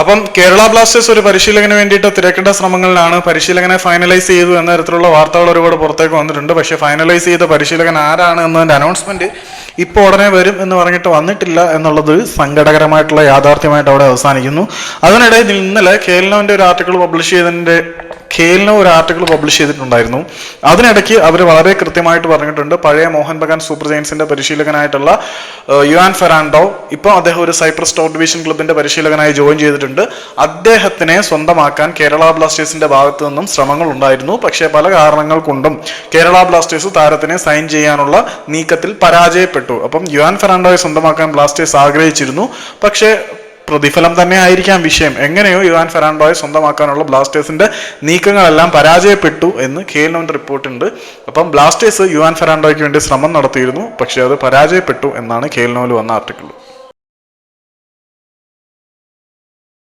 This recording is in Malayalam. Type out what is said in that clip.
അപ്പം കേരള ബ്ലാസ്റ്റേഴ്സ് ഒരു പരിശീലകന് വേണ്ടിയിട്ട് തിരക്കേണ്ട ശ്രമങ്ങളിലാണ് പരിശീലകനെ ഫൈനലൈസ് ചെയ്തു എന്ന തരത്തിലുള്ള വാർത്തകൾ ഒരുപാട് പുറത്തേക്ക് വന്നിട്ടുണ്ട്. പക്ഷേ ഫൈനലൈസ് ചെയ്ത പരിശീലകൻ ആരാണ് എന്നതിന്റെ അനൗൺസ്മെന്റ് ഇപ്പോൾ ഉടനെ വരും എന്ന് പറഞ്ഞിട്ട് വന്നിട്ടില്ല എന്നുള്ളത് സങ്കടകരമായിട്ടുള്ള യാഥാർത്ഥ്യമായിട്ട് അവിടെ അവസാനിക്കുന്നു. അതിനിടയിൽ ഇന്നലെ കേരളവിന്റെ ഒരു ആർട്ടിക്കിൾ പബ്ലിഷ് ചെയ്തതിന്റെ ഖേലിന് ഒരു ആർട്ടിക്കിൾ പബ്ലിഷ് ചെയ്തിട്ടുണ്ടായിരുന്നു. അതിനിടയ്ക്ക് അവർ വളരെ കൃത്യമായിട്ട് പറഞ്ഞിട്ടുണ്ട്. പഴയ മോഹൻ ബഗാൻ സൂപ്പർ ജയൻസിന്റെ പരിശീലകനായിട്ടുള്ള യുവാൻ ഫെറാൻഡോ ഇപ്പോൾ അദ്ദേഹം ഒരു സൈപ്രസ് ടോപ്പ് ഡിവിഷൻ ക്ലബിന്റെ പരിശീലകനായി ജോയിൻ ചെയ്തിട്ടുണ്ട്. അദ്ദേഹത്തിനെ സ്വന്തമാക്കാൻ കേരള ബ്ലാസ്റ്റേഴ്സിന്റെ ഭാഗത്തു നിന്നും ശ്രമങ്ങൾ ഉണ്ടായിരുന്നു. പക്ഷേ പല കാരണങ്ങൾ കൊണ്ടും കേരള ബ്ലാസ്റ്റേഴ്സ് താരത്തിനെ സൈൻ ചെയ്യാനുള്ള നീക്കത്തിൽ പരാജയപ്പെട്ടു. അപ്പം യുവാൻ ഫെറാൻഡോയെ സ്വന്തമാക്കാൻ ബ്ലാസ്റ്റേഴ്സ് ആഗ്രഹിച്ചിരുന്നു. പക്ഷേ പ്രതിഫലം തന്നെ ആയിരിക്കാം വിഷയം. എങ്ങനെയോ യുവാൻ ഫെറാൻഡോയെ സ്വന്തമാക്കാനുള്ള ബ്ലാസ്റ്റേഴ്സിന്റെ നീക്കങ്ങളെല്ലാം പരാജയപ്പെട്ടു എന്ന് കെ എൽ കേലിനോന്റെ റിപ്പോർട്ടുണ്ട്. അപ്പം ബ്ലാസ്റ്റേഴ്സ് യുവാൻ ഫെറാൻഡോയ്ക്ക് വേണ്ടി ശ്രമം നടത്തിയിരുന്നു. പക്ഷേ അത് പരാജയപ്പെട്ടു എന്നാണ് കെ എൽ കേലിനോയിൽ വന്ന ആർട്ടിക്കിൾ.